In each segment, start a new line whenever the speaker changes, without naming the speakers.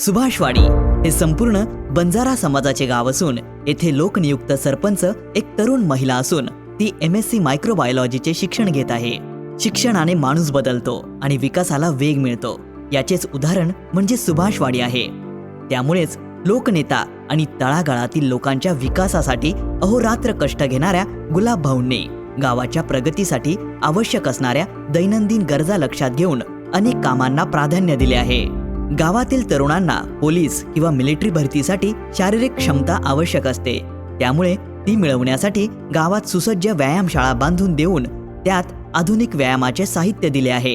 सुभाषवाडी हे संपूर्ण बंजारा समाजाचे गाव असून येथे लोकनियुक्त सरपंच एक तरुण महिला असून ती एम एस सी मायक्रोबायोलॉजीचे शिक्षण घेत आहे. शिक्षणाने माणूस बदलतो आणि विकासाला वेग मिळतो. याचेच उदाहरण म्हणजे सुभाषवाडी आहे. त्यामुळेच लोकनेता आणि तळागाळातील लोकांच्या विकासासाठी अहोरात्र कष्ट घेणाऱ्या गुलाब भाऊंनी गावाच्या प्रगतीसाठी आवश्यक असणाऱ्या दैनंदिन गरजा लक्षात घेऊन अनेक कामांना प्राधान्य दिले आहे. गावातील तरुणांना पोलीस किंवा मिलिटरी भरतीसाठी शारीरिक क्षमता आवश्यक असते. त्यामुळे ती मिळवण्यासाठी गावात सुसज्ज व्यायामशाळा बांधून देऊन त्यात आधुनिक व्यायामाचे साहित्य दिले आहे.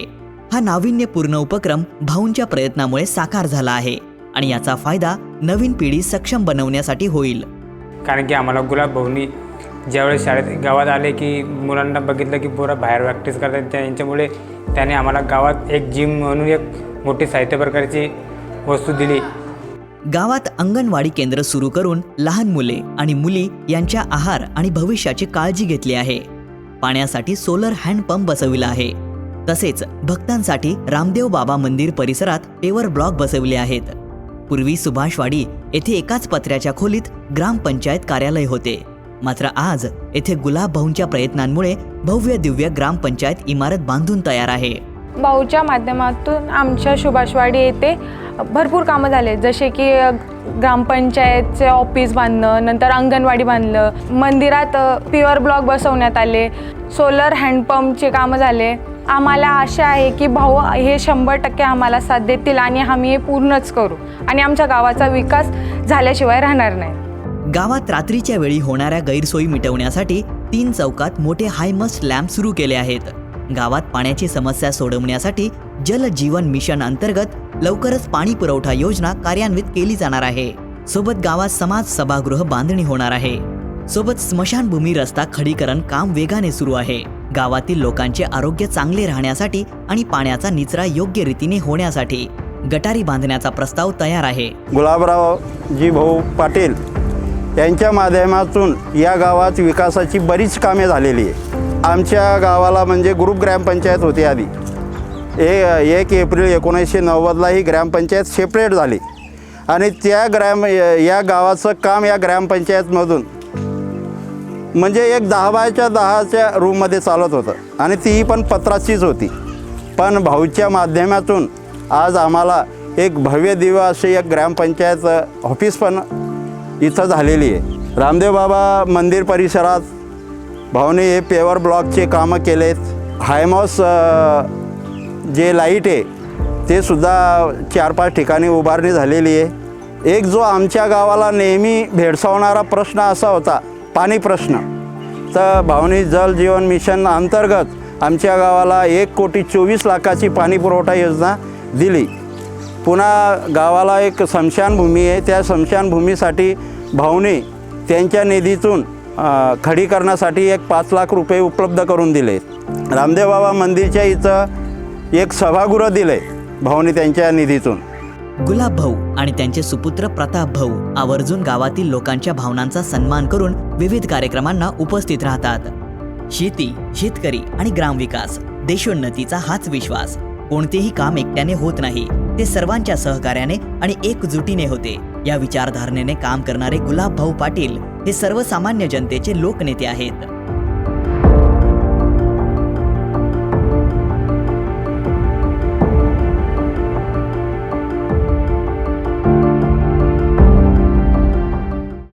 हा नाविन्यपूर्ण उपक्रम भाऊंच्या प्रयत्नामुळे साकार झाला आहे आणि याचा फायदा नवीन पिढी सक्षम बनवण्यासाठी होईल.
कारण की आम्हाला गुलाब भाऊनी ज्यावेळेस शाळेत गावात आले की मुलांना बघितलं की पोरं बाहेर प्रॅक्टिस करतात त्यांच्यामुळे त्याने आम्हाला गावात एक जिम म्हणून एक मोठी साहित्य प्रकारची वस्तू दिली.
गावात अंगणवाडी केंद्र सुरू करून लहान मुले आणि मुली यांच्या आहार आणि भविष्याची काळजी घेतली आहे. पाण्यासाठी सोलर हँडपंप बसविला आहे. तसेच भक्तांसाठी रामदेव बाबा मंदिर परिसरात पेवर ब्लॉक बसविले आहेत. पूर्वी सुभाषवाडी येथे एकाच पत्र्याच्या खोलीत ग्रामपंचायत कार्यालय होते. मात्र आज येथे गुलाब भाऊंच्या प्रयत्नांमुळे भव्य दिव्य ग्रामपंचायत इमारत बांधून तयार आहे.
भाऊच्या माध्यमातून आमच्या सुभाषवाडी येथे भरपूर कामं झाले. जसे की ग्रामपंचायतचे ऑफिस बांधणं नंतर अंगणवाडी बांधलं मंदिरात प्युअर ब्लॉक बसवण्यात आले. सोलर हँडपंपचे कामं झाले. आम्हाला आशा आहे की भाऊ हे शंभर टक्के आम्हाला साथ देतील आणि आम्ही हे पूर्णच करू. आणि आमच्या गावाचा विकास झाल्याशिवाय राहणार नाही.
गावात रात्रीच्या वेळी होणाऱ्या गैरसोयी मिटवण्यासाठी तीन चौकात मोठे हायमस्ट लॅम्प सुरू केले आहेत. गावात पाण्याची समस्या सोडवण्यासाठी जल जीवन मिशन अंतर्गत लवकरच पाणी पुरवठा योजना कार्यान्वित केली जाणार आहे. सोबत गावात समाज सभागृह बांधणी होणार आहे. सोबत स्मशानभूमी रस्ता खडीकरण काम वेगाने सुरू आहे. गावातील लोकांचे आरोग्य चांगले राहण्यासाठी आणि पाण्याचा निचरा योग्य रीतीने होण्यासाठी गटारी बांधण्याचा प्रस्ताव तयार आहे.
गुलाबराव जी भाऊ पाटील यांच्या माध्यमातून या गावात विकासाची बरीच कामे झालेली आहे. आमच्या गावाला म्हणजे ग्रुप ग्रामपंचायत होती आधी. ए एक एप्रिल एकोणीसशे नव्वदला ही ग्रामपंचायत सेपरेट झाली. आणि त्या ग्राम या गावाचं काम या ग्रामपंचायतमधून म्हणजे एक दहा बायच्या दहाच्या रूममध्ये चालत होतं. आणि तीही पण पत्राचीच होती. पण भाऊच्या माध्यमातून आज आम्हाला एक भव्य दिव्य अशी एक ग्रामपंचायत ऑफिस पण इथं झालेली आहे. रामदेव बाबा मंदिर परिसरात भाऊने हे पेवर ब्लॉकचे कामं केलेत. हायमॉस जे लाइट आहे ते सुद्धा चार पाच ठिकाणी उभारणी झालेली आहे. एक जो आमच्या गावाला नेहमी भेडसावणारा प्रश्न असा होता पाणी प्रश्न. तर भावनी जल जीवन मिशन अंतर्गत आमच्या गावाला एक कोटी चोवीस लाखाची पाणी पुरवठा योजना दिली. पुन्हा गावाला एक स्मशानभूमी आहे. त्या स्मशानभूमीसाठी भाऊने त्यांच्या निधीतून खडीकरणासाठी एक पाच लाख रुपये उपलब्ध करून दिले. रामदेव बाबा मंदिरच्या इथं एक सभागृह दिले भाऊने त्यांच्या निधीतून.
गुलाब भाऊ आणि त्यांचे सुपुत्र प्रताप भाऊ आवर्जून गावातील लोकांच्या भावनांचा सन्मान करून विविध कार्यक्रमांना उपस्थित राहतात. शेती शेतकरी आणि ग्रामविकास देशोन्नतीचा हाच विश्वास. कोणतेही काम एकट्याने होत नाही. ते सर्वांच्या सहकार्याने आणि एकजुटीने होते. या विचारधारणेने काम करणारे गुलाब भाऊ पाटील हे सर्वसामान्य जनतेचे लोकनेते आहेत.